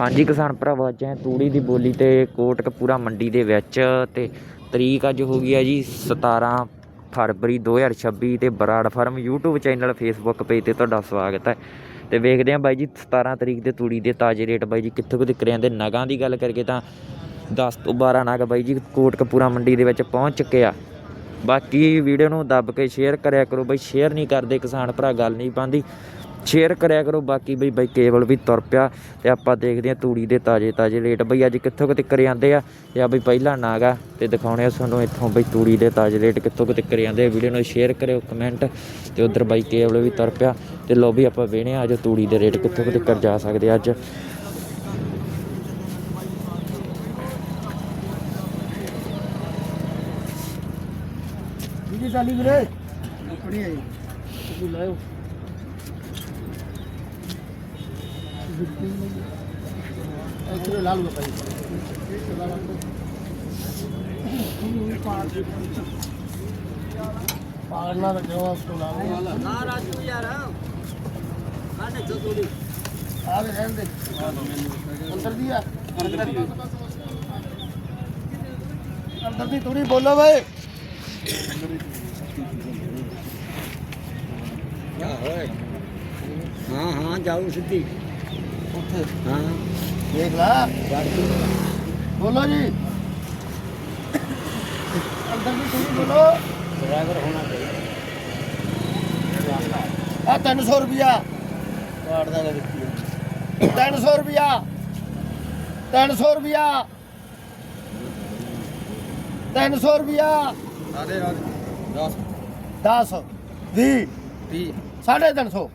ਹਾਂਜੀ, ਕਿਸਾਨ ਭਰਾਵੋ, ਅੱਜ ਹੈ ਤੂੜੀ ਦੀ ਬੋਲੀ ਤੇ ਕੋਟਕਪੂਰਾ ਮੰਡੀ ਦੇ ਵਿੱਚ ਤੇ ਤਰੀਕ ਅੱਜ ਹੋ ਗਈ ਹੈ ਜੀ 17 ਫਰਵਰੀ 2026 ਤੇ Brar farm YouTube channel, Facebook page ਤੇ ਤੁਹਾਡਾ ਸਵਾਗਤ ਹੈ। ਤੇ ਵੇਖਦੇ ਹਾਂ ਬਾਈ ਜੀ 17 ਤਰੀਕ ਦੇ ਤੂੜੀ ਦੇ ਤਾਜ਼ੇ ਰੇਟ ਬਾਈ ਜੀ ਕਿੱਥੋਂ ਕਿਤੇ ਕਰਿਆਂ ਦੇ ਨਗਾਂ ਦੀ ਗੱਲ ਕਰਕੇ ਤਾਂ 10 ਤੋਂ 12 ਨਗ ਬਾਈ ਜੀ ਕੋਟਕਪੂਰਾ ਮੰਡੀ ਦੇ ਵਿੱਚ ਪਹੁੰਚ ਚੁੱਕੇ ਆ। ਬਾਕੀ ਵੀਡੀਓ ਨੂੰ ਦੱਬ ਕੇ ਸ਼ੇਅਰ ਕਰਿਆ ਕਰੋ ਬਾਈ ਸ਼ੇਅਰ ਨਹੀਂ ਕਰਦੇ ਕਿਸਾਨ ਭਰਾ, ਗੱਲ ਨਹੀਂ ਪਾਉਂਦੀ ਸ਼ੇਅਰ ਕਰਿਆ ਕਰੋ। ਬਾਕੀ ਬਈ ਬਈ ਕੇਵਲ ਵੀ ਤੁਰ ਪਿਆ ਤੇ ਆਪਾਂ ਦੇਖਦੇ ਹਾਂ ਤੂੜੀ ਦੇ ਤਾਜ਼ੇ ਤਾਜ਼ੇ ਰੇਟ ਬਈ ਅੱਜ ਕਿੱਥੋਂ ਕਿਤੇ ਕਰੇ ਜਾਂਦੇ ਆ? ਤੇ ਆ ਬਈ ਪਹਿਲਾ ਨਾਗਾ ਤੇ ਦਿਖਾਉਣੇ ਆ ਤੁਹਾਨੂੰ ਇੱਥੋਂ ਬਈ ਤੂੜੀ ਦੇ ਤਾਜ਼ੇ ਰੇਟ ਕਿੱਥੋਂ ਕਿਤੇ ਕਰੇ ਜਾਂਦੇ ਆ। ਵੀਡੀਓ ਨੂੰ ਸ਼ੇਅਰ ਕਰਿਓ ਕਮੈਂਟ ਤੇ ਉਧਰ ਬਾਈ ਕੇਵਲ ਵੀ ਤੁਰ ਪਿਆ ਤੇ ਲੋ ਵੀ ਆਪਾਂ ਵੇਹਣੇ ਆ ਅੱਜ ਤੂੜੀ ਦੇ ਰੇਟ ਕਿੱਥੋਂ ਕਿਤੇ ਕਰ ਜਾ ਸਕਦੇ ਆ ਅੱਜ। ਵੀਡੀ ਚਾਲੀ ਵੀਰੇ। ਆਪਣੀ ਹੈ ਤੁਸੀਂ ਲਾਓ ਐਕਚੁਅਲੀ ਲਾ ਲਓ ਭਾਈ ਪਾਲਣਾ ਦਾ ਜਵਾਬ ਤੋਂ ਲਾ ਲਓ ਨਾ ਰਾਜੂ ਯਾਰ ਕਾਹਨੇ ਜੋ ਤੋੜੀ ਆ ਦੇ ਰਹਿਣ ਦੇ ਅੰਦਰ ਦੀ ਆ ਅੰਦਰ ਦੀ ਅੰਦਰ ਉੱਥੇ। ਹਾਂ। ਦੇਖ ਲਾ। ਬੋਲੋ ਜੀ। ਅੰਦਰ ਦੀ ਥੋੜੀ ਬੋਲੋ। ਡਰਾਈਵਰ ਹੋਣਾ ਚਾਹੀਦਾ। ਆ 300 ਰੁਪਿਆ ਕਾਰਡ ਦਾ ਦਿੱਤੀ 300 ਰੁਪਿਆ 300 ਰੁਪਿਆ 300 ਰੁਪਿਆ ਸਾਡੇ ਰਾਜ 10 10 20 30 350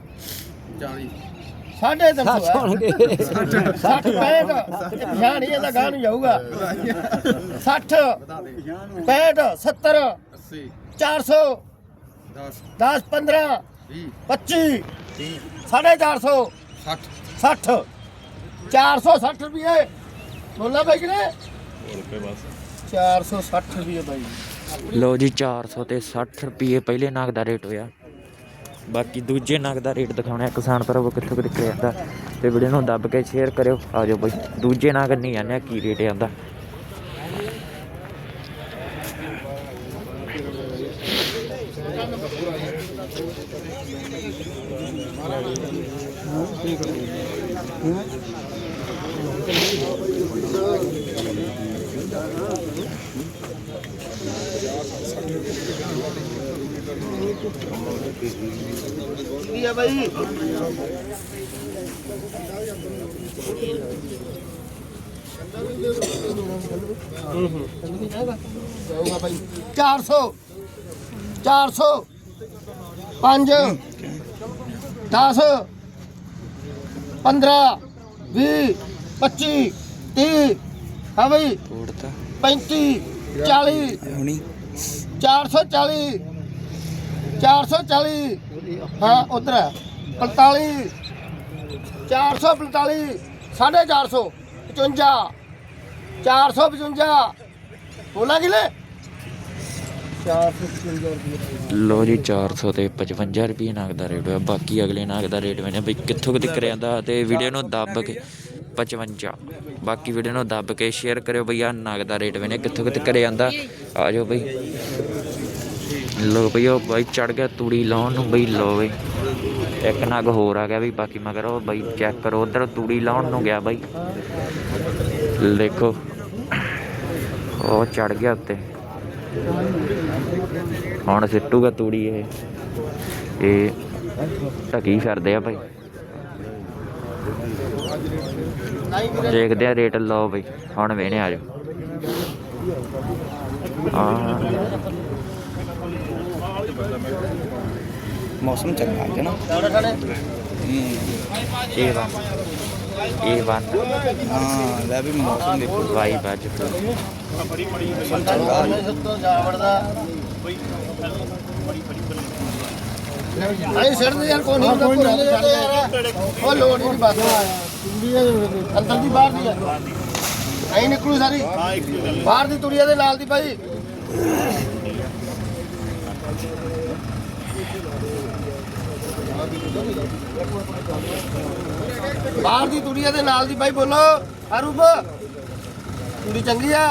40 ਸਾਢੇ ਤਿੰਨ ਸੌ ਹੋਣਗੇ। 60 65 ਧਿਆਨ ਹੀ ਇਹਦਾ ਗਾਹ ਨੂੰ ਜਾਊਗਾ 60 65 70 80 400 10 10 15 20 25 30 ਸਾਢੇ 400 60 60 460 ਰੁਪਏ ਬੋਲਾ ਬਾਈ ਕਿਨੇ 460 ਰੁਪਏ ਬਾਈ। ਲੋ ਜੀ 400 ਤੇ 60 ਰੁਪਏ ਪਹਿਲੇ ਨਗ ਦਾ ਰੇਟ ਹੋਇਆ। ਬਾਕੀ ਦੂਜੇ ਨਗ ਦਾ ਰੇਟ ਦਿਖਾਉਣਾ ਹੈ। ਕਿਸਾਨ ਭਰਾਵੋ, ਕਿੱਥੋਂ ਕਿੱਥੇ ਕਰਿਆ ਜਾਂਦਾ। ਤੇ ਵੀਡੀਓ ਨੂੰ ਦੱਬ ਕੇ ਸ਼ੇਅਰ ਕਰਿਓ। ਆ ਜਾਓ ਬਈ, ਦੂਜੇ ਨਗ ਨਹੀਂ ਜਾਂਦੇ ਕੀ ਰੇਟ ਆਂਦਾ ਕੀ ਆ ਬਾਈ ਜਾਊਗਾ ਬਾਈ 400 400 5 10 15 20 25 30 ਹਾਂ ਬਾਈ ਤੋੜਤਾ 35 40 ਹੁਣੀ 440 440 ਹਾਂ, ਉਧਰ 45 445 450 55 455 ਬੋਲਾਂ ਕਿਲੇ 455 ਰੁਪਏ ਲੋ ਜੀ 400 ਤੇ 55 ਰੁਪਏ ਨਗ ਦਾ ਰੇਟ ਹੋਇਆ। ਬਾਕੀ ਅਗਲੇ ਨਗ ਦਾ ਰੇਟ ਮੈਨੇ ਬਈ ਕਿੱਥੋਂ ਕਿਤੇ ਕਰਿਆ ਜਾਂਦਾ ਤੇ ਵੀਡੀਓ ਨੂੰ ਦੱਬ ਕੇ 55 ਬਾਕੀ ਵੀਡੀਓ ਨੂੰ ਦੱਬ ਕੇ ਸ਼ੇਅਰ ਕਰਿਓ ਬਈ ਆ ਨਗ ਦਾ ਰੇਟ ਮੈਨੇ ਕਿੱਥੋਂ ਕਿਤੇ ਕਰਿਆ ਜਾਂਦਾ। ਆ ਜਾਓ ਬਈ। ਲੋ ਬਈ ਉਹ ਬਾਈ ਚੜ ਗਿਆ ਤੂੜੀ ਲਾਉਣ ਨੂੰ, ਬਈ ਲੋ ਬਈ। ਇੱਕ ਨਗ ਹੋਰ ਆ ਗਿਆ ਵੀ ਬਾਕੀ ਮਗਰ ਉਹ ਬਈ ਚੈੱਕ ਕਰੋ, ਉਧਰ ਤੂੜੀ ਲਾਉਣ ਨੂੰ ਗਿਆ ਬਾਈ। ਦੇਖੋ, ਉਹ ਚੜ ਗਿਆ ਉੱਤੇ। ਹੁਣ ਸਿੱਟੂਗਾ ਤੂੜੀ ਇਹ। ਇਹ ਢਕੀ ਫਿਰਦੇ ਆ ਭਾਈ ਦੇਖਦੇ ਆ ਰੇਟ, ਲਓ ਬਈ, ਹੁਣ ਵੇਣੇ ਆ ਜਾਓ। ਹਾਂ। ਮੌਸਮ ਚੰਗਾ ਹੈ ਨਾ। ਇਹ ਵਨ ਇਹ ਵਨ ਹਾਂ, ਲੈ ਵੀ ਮੌਸਮ ਦੇਖੋ ਵਾਈ ਬਾਜ ਚੰਗਾ ਸਭ ਤੋਂ। ਜਾ। ਵੜਦਾ ਨਹੀਂ ਸਿਰ ਯਾਰ ਕੋਈ ਨਹੀਂ ਕੋਈ ਉਹ ਲੋੜ ਨਹੀਂ ਬਾਤ ਅੰਦਰ ਦੀ ਬਾਹਰ ਦੀ ਐ ਨਿਕਲੂ ਸਾਰੀ। ਬਾਹਰ ਦੀ ਤੁੜੀਆ ਦੇ ਨਾਲ ਦੀ ਭਾਈ ਬਾਹਰ ਦੀ ਤੂੜੀ ਆ ਨਾਲ ਦੀ ਬਾਈ ਬੋਲੋ। ਅਰੂਪ ਤੂੜੀ ਚੰਗੀ ਆ?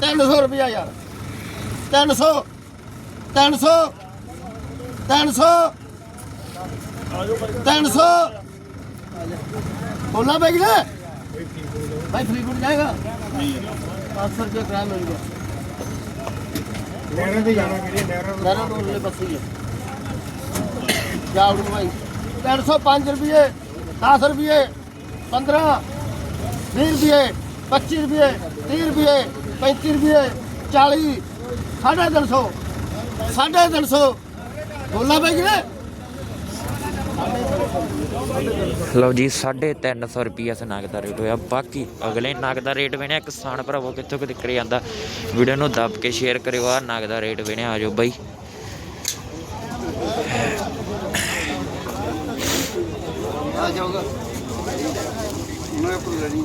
ਤਿੰਨ ਸੌ ਰੁਪਇਆ ਯਾਰ। ਤਿੰਨ ਸੌ ਤਿੰਨ ਸੌ ਤਿੰਨ ਸੌ ਤਿੰਨ ਸੌ। ਬੋਲਣਾ ਪੈ ਗਿਆ ਭਾਈ ਫਰੀ ਫੁੱਟ ਜਾਏਗਾ? 500 ਰੁਪਏ ਕਿਰਾਇਆ ਮਿਲ ਗਿਆ ਨਹਿਰਾਂ ਤੇ ਜਾਣਾ ਕਿਹੜੀ ਨਹਿਰਾਂ ਨਹਿਰਾਂ ਤੋਂ ਉਰਲੇ ਪਾਸੇ ਹੀ ਹੈ ਜਾਵੜੂ ਭਾਈ 305 ਰੁਪਏ 10 ਰੁਪਏ 15 20 ਰੁਪਏ 25 ਰੁਪਏ 30 ਰੁਪਏ 35 ਰੁਪਏ 40 ਸਾਢੇ ਤਿੰਨ ਸੌ ਸਾਢੇ ਤਿੰਨ ਸੌ ਬੋਲਣਾ ਪੈ ਗਿਆ ਲਓ ਜੀ 350 ਰੁਪਿਆ ਸ ਨਗ ਦਾ ਰੇਟ ਹੋਇਆ। ਬਾਕੀ ਅਗਲੇ ਨਗ ਦਾ ਰੇਟ ਵੇਣਿਆ ਕਿਸਾਨ ਭਰਾਵੋ, ਕਿੱਥੋਂ ਕਿ ਨਿਕਲ ਜਾਂਦਾ? ਵੀਡੀਓ ਨੂੰ ਦੱਬ ਕੇ ਸ਼ੇਅਰ ਕਰਿਓ ਆ ਨਗ ਦਾ ਰੇਟ ਵੇਣਿਆ ਆਜੋ ਬਾਈ ਆ ਜਾਊਗਾ ਮੈਂ ਕੋਈ ਲੜੀ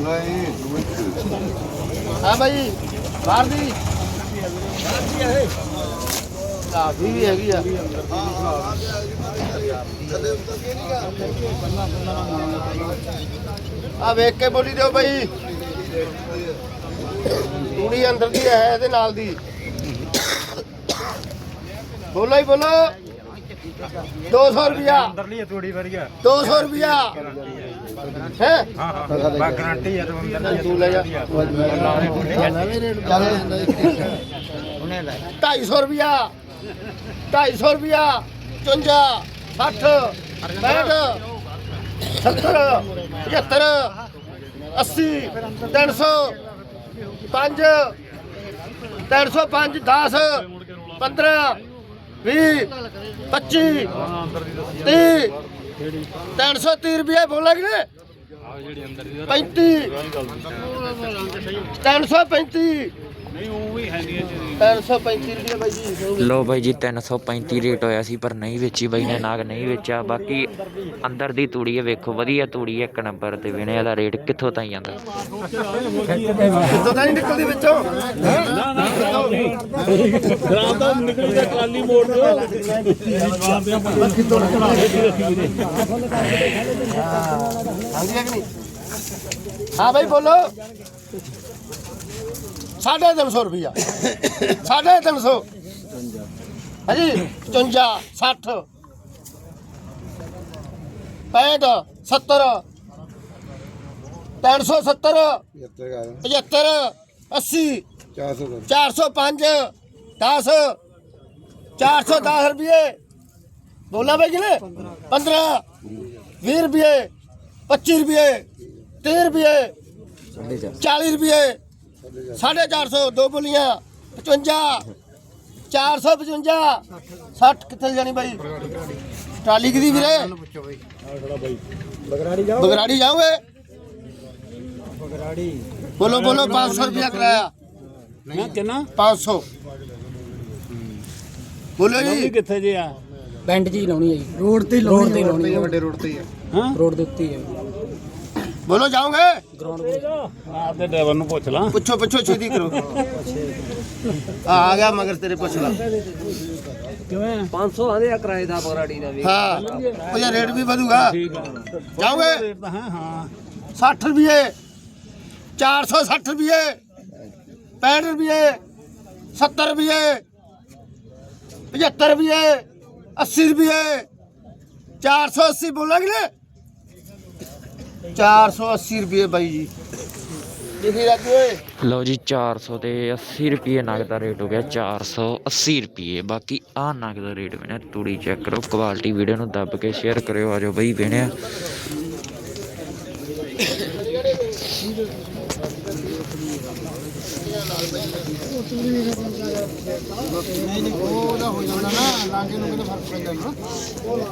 ਨਹੀਂ ਹਾਂ ਭਾਈ ਬਾਹਰ ਦੀ। ਕਾਫੀ ਵੀ ਹੈਗੀ ਆ। ਆ ਵੇਖ ਕੇ ਬੋਲੀ ਦਿਓ ਭਾਈ ਤੂੜੀ ਅੰਦਰ ਦੀ ਹੈ ਇਹਦੇ ਨਾਲ ਦੀ। ਬੋਲੋ ਹੀ ਬੋਲੋ। 200 ਰੁਪਿਆ ਅੰਦਰਲੀ ਥੋੜੀ ਵਧੀਆ। 200 ਰੁਪਿਆ ਹੈ ਹਾਂ ਹਾਂ ਗਾਰੰਟੀ ਹੈ ਤੇ ਤੂੰ ਲੈ ਜਾ ਢਾਈ ਸੌ ਰੁਪਿਆ ਢਾਈ ਸੌ ਰੁਪਿਆ 54 60 65 70 75 80 300 5 305 10 15 20 25 30 330 ਰੁਪਏ ਬੋਲਾ ਕਿ ਨੇ। 35 335 335 ਰੁਪਏ ਬਾਈ ਜੀ ਲਓ ਬਾਈ ਜੀ 335 ਰੇਟ ਹੋਇਆ ਸੀ ਪਰ ਨਹੀਂ ਵੇਚੀ ਬਾਈ ਨੇ ਨਾਗ ਨਹੀਂ ਵੇਚਿਆ। ਬਾਕੀ ਅੰਦਰ ਦੀ ਤੂੜੀ ਹੈ ਵੇਖੋ ਵਧੀਆ ਤੂੜੀ ਹੈ ਇੱਕ ਨੰਬਰ ਤੇ ਵਿਣਿਆ ਦਾ ਰੇਟ ਕਿੱਥੋਂ ਤਾਈਂ ਜਾਂਦਾ? ਕਿੱਥੋਂ ਤਾਂ ਨਹੀਂ ਨਿਕਲਦੀ ਵਿੱਚੋਂ? ਹਾਂਜੀ ਹੈ ਕਿ ਨਹੀਂ ਹਾਂ ਭਾਈ ਬੋਲੋ। ਸਾਢੇ ਤਿੰਨ ਸੌ ਰੁਪਿਆ ਸਾਢੇ ਤਿੰਨ ਸੌ। ਹਾਂਜੀ 55 60 65 70 370 75 80 405 10 410 ਰੁਪਏ ਬੋਲਾ ਭਾਈ ਕਿਨੇ 15 20 ਰੁਪਏ 25 ਰੁਪਏ 30 ਰੁਪਏ 40 ਰੁਪਏ 450 ਦੋ ਬੋਲੀਆਂ 55 455 60 ਕਿੱਥੇ ਜਾਣੀ ਬਾਈ? ਟਰਾਲੀ ਕਿਦੀ ਵੀਰੇ? ਬਗਰਾੜੀ ਜਾਓਗੇ? ਬੋਲੋ ਬੋਲੋ 500 ਰੁਪਇਆ ਕਰਾਇਆ। ਨਾ ਕਿੰਨਾ? 500 ਬੋਲੋ ਜੀ। ਕਿੱਥੇ ਜੇ ਆ? ਪਿੰਡ 'ਚ ਹੀ ਲਾਉਣੀ ਹੈ ਜੀ। ਰੋਡ ਤੇ ਲਾਉਣੀ ਤੇ ਲਾਉਣੀ ਹੈ। ਵੱਡੇ ਰੋਡ ਤੇ ਹੀ ਹੈ। ਹਾਂ। ਰੋਡ ਦੇ ਉੱਤੇ ਹੀ ਹੈ। ਬੋਲੋ ਜਾਓਗੇ? ਗਰਾਊਂਡ ਆਪਦੇ ਡਰਾਈਵਰ ਨੂੰ ਪੁੱਛ ਲਾ। ਪੁੱਛੋ ਪੁੱਛੋ ਛੇਤੀ ਕਰੋ। ਆ ਆ ਗਿਆ ਮਗਰ ਤੇਰੇ ਪੁੱਛ ਲਾ। ਕਿਵੇਂ? 500 ਆਦੇ ਆ ਕਿਰਾਏ ਦਾ ਬਗਰਾੜੀ ਦਾ ਵੀ। ਹਾਂ ਉਹ ਯਾਰ ਰੇਟ ਵੀ ਵਧੂਗਾ। ਜਾਓਗੇ? ਹੈ ਹਾਂ। 60 ਰੁਪਏ। 460 ਰੁਪਏ। 65 ਰੁਪਏ। 70 ਰੁਪਏ। 75 ਰੁਪਏ। 80 ਰੁਪਏ। 480 ਬੋਲਾਂਗੇ ਨਾ? 480 ਰੁਪਏ ਬਾਈ ਜੀ। ਲਿਖੀ ਰੱਖ ਓਏ। ਲਓ ਜੀ 400 ਤੇ 80 ਰੁਪਏ ਨਗ ਦਾ ਰੇਟ ਹੋ ਗਿਆ 480 ਰੁਪਏ। ਬਾਕੀ ਆ ਨਗ ਦਾ ਰੇਟ ਵੇਣਿਆ ਤੂੜੀ ਚੈੱਕ ਕਰੋ ਕੁਆਲਿਟੀ ਵੀਡੀਓ ਨੂੰ ਦੱਬ ਕੇ ਸ਼ੇਅਰ ਕਰਿਓ ਆਜੋ ਬਈ ਵੇਣਿਆ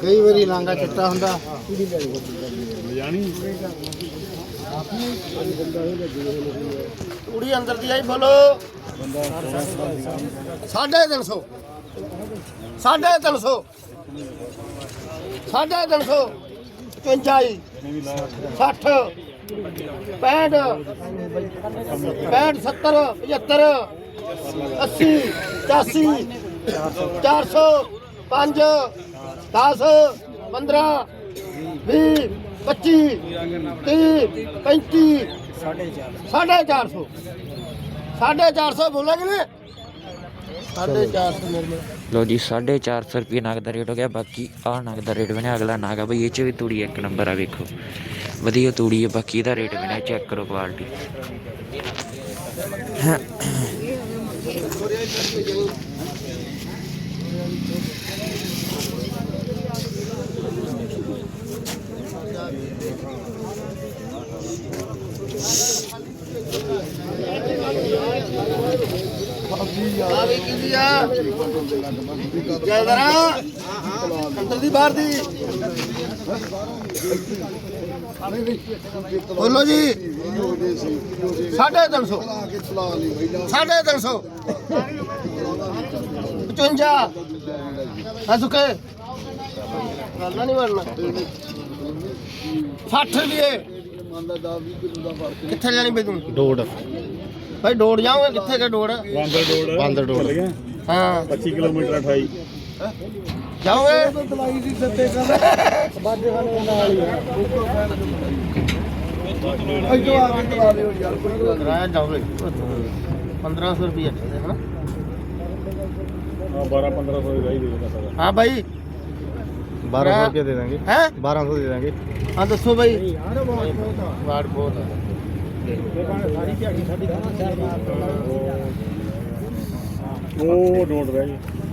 ਕਈ ਵਾਰੀ ਲਾਂਗਾ ਚਿੱਟਾ ਹੁੰਦਾ। ਕੁੜੀ ਅੰਦਰ ਦੀ ਆਈ, ਬੋਲੋ। ਸਾਢੇ ਤਿੰਨ ਸੌ। ਸਾਢੇ ਤਿੰਨ ਸੌ। ਸਾਢੇ ਤਿੰਨ ਸੌ। 55 60 65 65 70 75 80 85 400 5 10 15 20 25 30 35 ਸਾਢੇ 400 ਸਾਢੇ 400 ਬੋਲਾਂਗੇ ਨੇ ਸਾਢੇ 400 ਮੇਰੇ ਨਾਲ ਲੋ ਜੀ 450 ਰੁਪਏ ਨਗ ਦਾ ਰੇਟ ਹੋ ਗਿਆ। ਬਾਕੀ ਆਹ ਨਗ ਦਾ ਰੇਟ ਬਣਿਆ, ਅਗਲਾ ਨਗ ਆ ਬਈ, ਇਹ ਚ ਵੀ ਤੂੜੀ ਇੱਕ ਨੰਬਰ ਆ, ਵੇਖੋ। ਵਧੀਆ ਤੂੜੀ ਹੈ ਬਾਕੀ ਇਹਦਾ ਰੇਟ ਬਣਿਆ ਚੈੱਕ ਕਰੋ ਕੁਆਲਿਟੀ ਆ ਅੰਦਰ ਦੀ ਬਾਹਰ ਦੀ। ਬੋਲੋ ਜੀ। ਸਾਢੇ ਤਿੰਨ ਸੌ। ਸਾਢੇ ਤਿੰਨ ਸੌ। 55 ਆ ਸੁਕੇ ਗੱਲ ਨਹੀਂ ਬਣਨਾ। 60 ਰੁਪਏ। ਕਿੱਥੇ ਜਾਣੀ ਬਈ ਤੂੰ? ਡੋੜ ਭਾਈ ਡੋੜ ਜਾਓਗੇ ਕਿੱਥੇ ਕੇ ਡੋੜ ਬਾਂਦਰ ਡੋੜ ਬਾਂਦਰ ਡੋੜ। ਹਾਂ। 25 ਕਿਲੋਮੀਟਰ 28 ਜਾਓਗੇ ਦਵਾਈ ਦੀ ਸੱਤੇ ਕਰ ਬਾਜੇ ਖਾਣੇ ਨਾਲ ਹੀ ਅਜੋ ਆ ਕੇ ਦਵਾ ਦਿਓ ਯਾਰ ਕਿਰਾਇਆ ਜਾਓਗੇ 1500 ਰੁਪਏ ਹੈ ਨਾ। ਹਾਂ 12 1500 ਦੀ ਰਾਈ ਦੇ ਸਾਰਾ ਹਾਂ ਭਾਈ 1200 ਰੁਪਏ ਦੇ ਦਾਂਗੇ। ਹੈ? 1200 ਦੇ ਦਾਂਗੇ। ਹਾਂ ਦੱਸੋ ਭਾਈ ਵਾੜ ਬਹੁਤ ਹੈ ਉਹ ਡੋੜ ਰਹਿ ਗਈ ਆ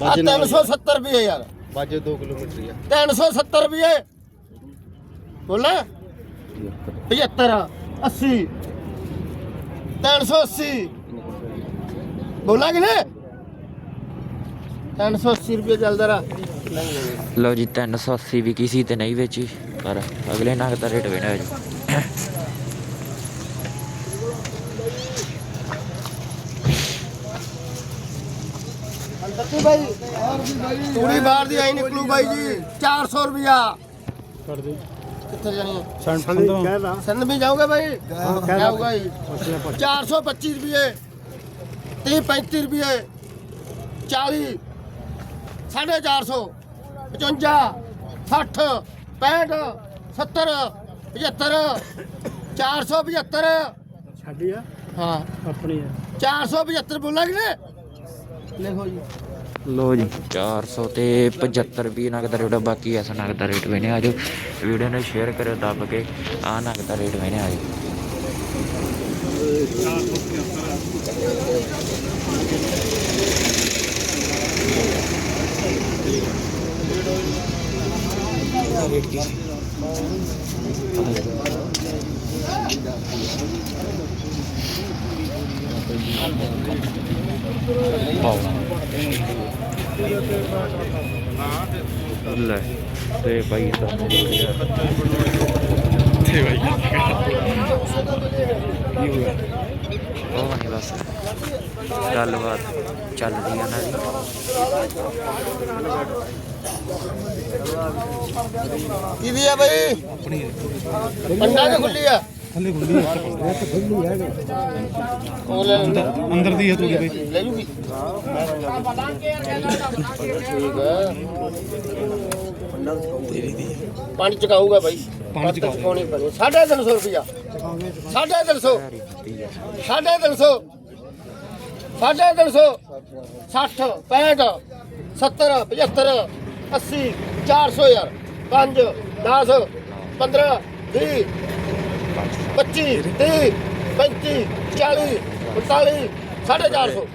370 ਰੁਪਏ ਯਾਰ। ਬਾਜੇ 2 ਕਿਲੋਮੀਟਰ ਹੀ ਆ। 370 ਰੁਪਏ। ਬੋਲਾ? 75 80 380 ਬੋਲਾ ਕਿ ਨਹੀਂ 380 ਰੁਪਏ ਚੱਲਦਾ ਰਹਾ। ਲਓ ਜੀ 380 ਵੀ ਕਿਸੇ ਤੇ ਨਹੀਂ ਵੇਚੀ ਪਰ ਅਗਲੇ ਨਗ ਦਾ ਰੇਟ ਬਣਿਆ ਜੀ ਤੂੜੀ ਬਾਹਰ ਦੀ ਆਈ ਨਿਕਲੂ ਬਾਈ ਜੀ। 400 ਰੁਪਿਆ ਛੱਡ ਦੇ। ਕਿੱਥੇ ਜਾਣੀ ਹੈ? ਸੰਦ ਸਿੰਧ ਵੀ ਜਾਓਗੇ ਭਾਈ ਜਾਊਗਾ ਜੀ। 425 ਰੁਪਏ 30 35 ਰੁਪਏ 40 450 55 60 65 70 75 475 ਛੱਡੀ ਆ ਹਾਂ। ਆਪਣੀ ਆ 475 ਬੋਲਾਂਗੇ ਨੇ ਲਿਖੋ ਜੀ। ਲੋ ਜੀ। 400 ਤੇ 75 ਰੁਪਏ ਨਗ ਦਾ ਰੇਟ, ਬਾਕੀ ਐਸਾ ਨਗ ਦਾ ਰੇਟ ਬਣਿਆ ਆਜੋ। ਵੀਡੀਓ ਨੂੰ ਸ਼ੇਅਰ ਕਰਿਓ, ਦੱਬ ਕੇ ਆ ਨਗ ਦਾ ਰੇਟ ਬਣਿਆ ਆਜੋ। ਲੈ ਤੇ ਭਾਈ ਵਧੀਆ ਤੇ ਭਾਈ ਕੀ ਹੋਇਆ? ਉਹ ਨਹੀਂ ਬਸ। ਗੱਲਬਾਤ ਚੱਲਦੀ ਆ ਨਾ ਜੀ। ਕਿਹਦੀ ਆ ਭਾਈ ਪੰਡਾ ਕੇ ਖੁੱਲੀ ਆ। ਥੱਲੇ ਖੁੱਲੀ ਹੈ। ਉਹ ਲੈ। ਅੰਦਰ ਦੀ ਹੈ ਤੂੜੀ ਬਈ ਲੈ ਜੂਗੀ। ਠੀਕ ਹੈ ਪਾਣੀ ਚਕਾਊਗਾ ਭਾਈ ਪਾਣੀ ਚੁਕਾਊਗਾ। ਚਕਾਉਣੀ ਪੈਣੀ। ਸਾਢੇ ਤਿੰਨ ਸੌ ਰੁਪਿਆ ਸਾਢੇ ਤਿੰਨ ਸੌ। ਸਾਢੇ ਤਿੰਨ ਸੌ। ਸਾਢੇ ਤਿੰਨ ਸੌ। 60 65 70 75 80 400 ਯਾਰ 5 10 15 20 25 30 35 40 45 450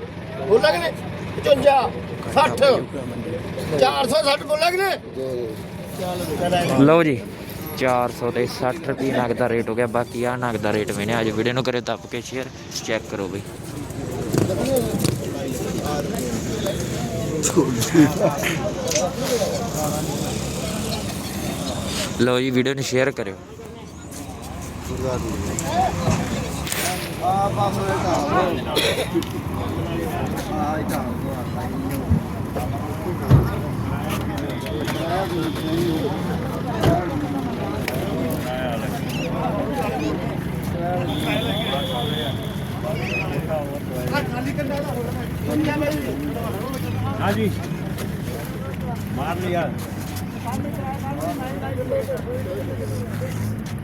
ਬੋਲਾ ਕਿ 55 60 460 ਬੋਲਾ ਕਿ ਨਹੀਂ ਲਓ ਜੀ 400 ਤੇ 60 ਰੁਪਏ ਨਗ ਦਾ ਰੇਟ ਹੋ ਗਿਆ, ਬਾਕੀ ਆ ਨਗ ਦਾ ਰੇਟ ਮੈਨੇ ਅੱਜ ਵੀਡੀਓ ਨੂੰ ਕਰੇ ਦੱਬ ਕੇ ਸ਼ੇਅਰ ਚੈੱਕ ਕਰੋ ਬਈ ਲਓ ਜੀ ਵੀਡੀਓ ਨੂੰ ਸ਼ੇਅਰ ਕਰਿਓ। ਆ ਪਾਸ ਹੋਇਆ ਤਾਂ ਆ ਇਹ ਤਾਂ ਹਾਂਜੀ ਮਾਰ ਲਿਆ।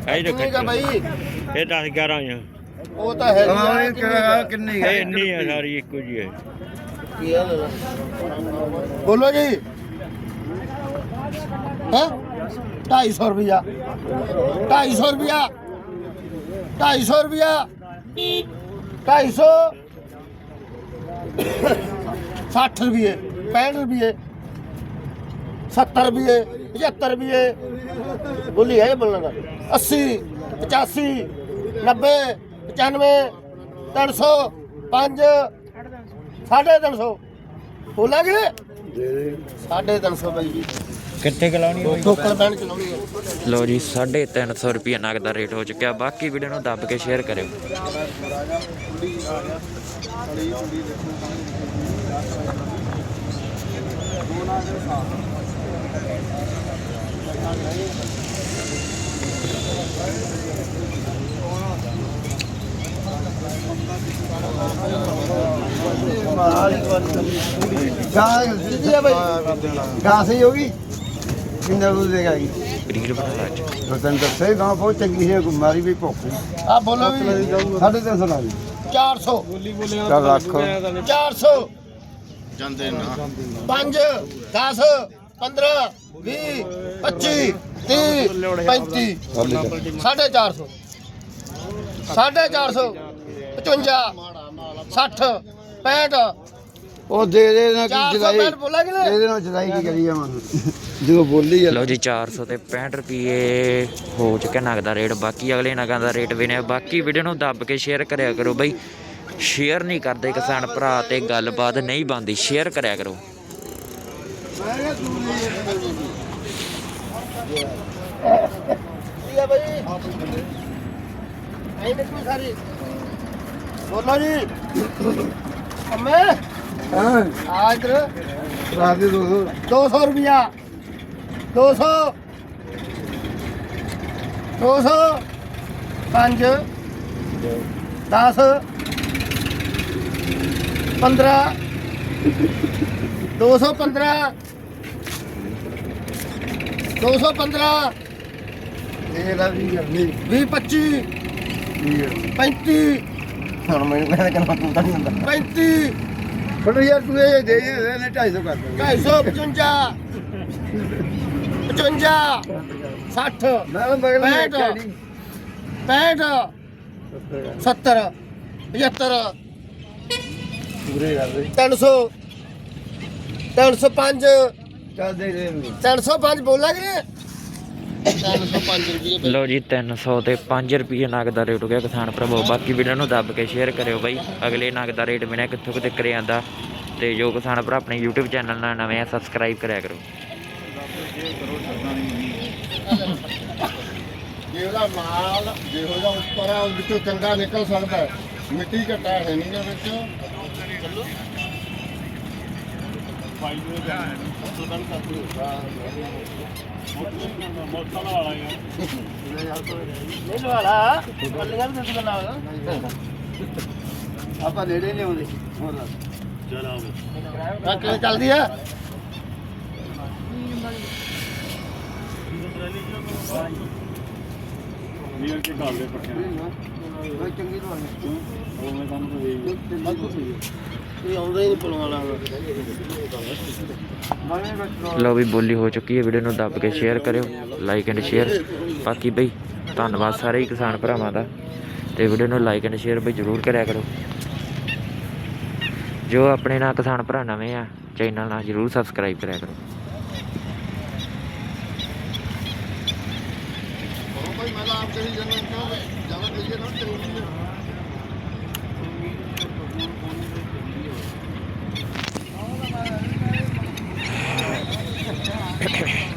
ਇਹ ਕਿੰਨੀ ਕਾ ਬਾਈ। ਇਹ 10 11 ਆ। ਉਹ ਤਾਂ ਹੈ ਕਿੰਨੀ ਇਹ ਇੰਨੀ ਆ ਸਾਰੀ ਇੱਕੋ ਜੀ ਹੈ ਕੀ ਹੈ ਬੋਲੋ ਜੀ। ਹੈ? 250 ਰੁਪਿਆ 250 ਰੁਪਿਆ 250 ਰੁਪਿਆ 250 60 ਰੁਪਏ 65 ਰੁਪਏ 70 ਰੁਪਏ 75 ਰੁਪਏ ਬੋਲੀ ਹੈ ਬੋਲਣਾ ਦਾ। 80 85 90 95 300 5 ਸਾਢੇ ਤਿੰਨ ਸੌ। ਬੋਲਾਂਗੇ ਸਾਢੇ ਤਿੰਨ ਸੌ ਬਾਈ ਜੀ। ਕਿੱਥੇ ਕਲਾਉਣੀ ਠੋਕਰ ਬੈਣ ਚਲਾਉਣੀ ਹੈ। ਲੋ ਜੀ 350 ਰੁਪਏ ਨਗਦ ਦਾ ਰੇਟ ਹੋ ਚੁੱਕਿਆ। ਬਾਕੀ ਵੀਡੀਓ ਨੂੰ ਦੱਬ ਕੇ ਸ਼ੇਅਰ ਕਰਿਓ। ਗਾਂ ਦਿੱਤੀ ਆ ਭਾਈ ਗਾਂ ਸਹੀ ਹੋ ਗਈ? ਕਿੰਨਾ ਦੁੱਧ ਦੇਗਾ ਜੀ? ਗ੍ਰਿਲ ਬਣਾ ਅੱਜ ਰਤਨਦਰ ਸੇ ਗਾਂ ਬਹੁਤ ਚੰਗੀ ਹੈ ਗੁਮਾਰੀ ਵੀ ਭੁੱਖ ਆ ਬੋਲੋ ਵੀ। 350 ਲਾ ਜੀ 400 ਬੋਲੀ ਬੋਲਿਆ 400 ਜਾਂਦੇ ਨਾ। 5 10 15 20 25 30 35 ਸਾਢੇ 400 ਸਾਢੇ 400 55 60 65 ਉਹ ਦੇ ਦੇ ਨਾ ਕੀ 400 ਜਦਾਈ। ਪੈਂਟ ਬੋਲਾਂਗੇ ਨਾ ਇਹਦੇ ਨਾਲ ਜਦਾਈ ਕੀ ਕਰੀ ਜਾਵਾਂ। ਜਦੋਂ ਬੋਲੀ ਆ। ਲਓ ਜੀ 400 ਤੇ 65 ਰੁਪਏ ਹੋ ਚੁੱਕਿਆ ਨਗਦ ਦਾ ਰੇਟ। ਬਾਕੀ ਅਗਲੇ ਨਗਾਂ ਦਾ ਰੇਟ ਵੀ ਨੇ। ਬਾਕੀ ਵੀਡੀਓ ਨੂੰ ਦੱਬ ਕੇ ਸ਼ੇਅਰ ਕਰਿਆ ਕਰੋ ਬਈ। ਸ਼ੇਅਰ ਨਹੀਂ ਕਰਦੇ ਕਿਸਾਨ ਭਰਾ ਤੇ ਗੱਲਬਾਤ ਨਹੀਂ ਬੰਦੀ ਸ਼ੇਅਰ ਕਰਿਆ ਕਰੋ। ਠੀਕ ਹੈ। ਬਾਈ ਐਂ ਨਿਕਲੂ ਸਾਰੀ ਬੋਲੋ ਜੀ ਅੰਮੇ ਹਾਂ ਆ ਇਧਰ ਰਾਤ ਦੇ ਦੋ ਸੌ। 200 ਰੁਪਿਆ 200 200 5 10 15 215 215 ਇਹ ਲਾ ਵੀ ਕਰਨੀ 20 25 35 ਹੁਣ ਮੈਨੂੰ ਕਹਿੰਦਾ ਕਿ ਤੂੰ ਤਾਂ ਨਹੀਂ ਹੁੰਦਾ। 35 ਫੜੋ ਯਾਰ ਤੂੰ ਇਹ ਦੇ ਦੇ ਇਹਨੇ 250 ਕਰ ਦੇ। 255 55 60 ਮੈਂ ਬਗਲ ਪੈਂਹਠ। ਵਿੱਚ 65 70 75 ਪੂਰੇ ਕਰ ਦੇ। 300 305 ਚੱਲ ਦੇ ਦੇ ਇਹਨੂੰ। 305 ਬੋਲਾਂਗੇ 305 ਰੁਪਏ ਲਓ ਜੀ 300 ਤੇ 5 ਰੁਪਏ ਨਗਦ ਦਾ ਰੇਟ ਹੋ ਗਿਆ ਕਿਸਾਨ ਭਰਾਵੋ। ਬਾਕੀ ਵੀਡੀਓ ਨੂੰ ਦੱਬ ਕੇ ਸ਼ੇਅਰ ਕਰਿਓ ਬਾਈ। ਅਗਲੇ ਨਗਦ ਦਾ ਰੇਟ ਮਿਲਿਆ ਕਿੱਥੋਂ ਕਿਤੇ ਕਰੇ ਆਂਦਾ ਤੇ ਜੋ ਕਿਸਾਨ ਭਰਾ ਆਪਣੇ YouTube ਚੈਨਲ ਨਾਲ ਨਵੇਂ ਆ ਸਬਸਕ੍ਰਾਈਬ ਕਰਿਆ ਕਰੋ। ਜਿਹੜਾ ਮਾਲ ਜਿਹੋ ਜਿਹਾ ਉੱਪਰ ਆ ਉਹ ਵਿੱਚੋਂ ਚੰਗਾ ਨਿਕਲ ਸਕਦਾ ਹੈ। ਮਿੱਟੀ ਘਟਾ ਹੈ ਨਹੀਂ ਦੇ ਵਿੱਚ ਨਹੀਂ ਲਵਾਲਾ। ਪੱਲੀਆਂ ਵੀ ਦੁੱਧ ਨਾਲ ਆਪਾਂ ਨੇੜੇ ਨਹੀਂ ਆਉਂਦੇ। ਹੋਰ ਦੱਸ। ਕਿਵੇਂ ਚੱਲਦੀ ਆ? ਉਹ ਚੰਗੀ ਤੋਂ ਇਹ ਆਉਂਦਾ ਹੀ ਨਹੀਂ ਪੁਲਵਾਂ ਵਾਲਾ। ਮਾਰੇ ਬੱਚੋ ਲਓ ਵੀ ਬੋਲੀ ਹੋ ਚੁੱਕੀ ਹੈ ਵੀਡੀਓ ਨੂੰ ਦੱਬ ਕੇ ਸ਼ੇਅਰ ਕਰਿਓ ਲਾਈਕ ਐਂਡ ਸ਼ੇਅਰ ਬਾਕੀ ਬਈ ਧੰਨਵਾਦ ਸਾਰੇ ਹੀ ਕਿਸਾਨ ਭਰਾਵਾਂ ਦਾ। ਤੇ ਵੀਡੀਓ ਨੂੰ ਲਾਈਕ ਐਂਡ ਸ਼ੇਅਰ ਬਈ ਜਰੂਰ ਕਰਿਆ ਕਰੋ। ਜੋ ਆਪਣੇ ਨਾਲ ਕਿਸਾਨ ਭਰਾ ਨਵੇਂ ਆ ਚੈਨਲ ਨਾਲ ਜਰੂਰ ਸਬਸਕ੍ਰਾਈਬ ਕਰਿਆ ਕਰੋ। ਭਾਈ ਮੈਂ ਤਾਂ ਆਪ ਕਹੀ ਜਾਂਦਾ ਕਿਉਂ? ਜ਼ਿਆਦਾ ਕਹੀਏ ਨਾ Come here.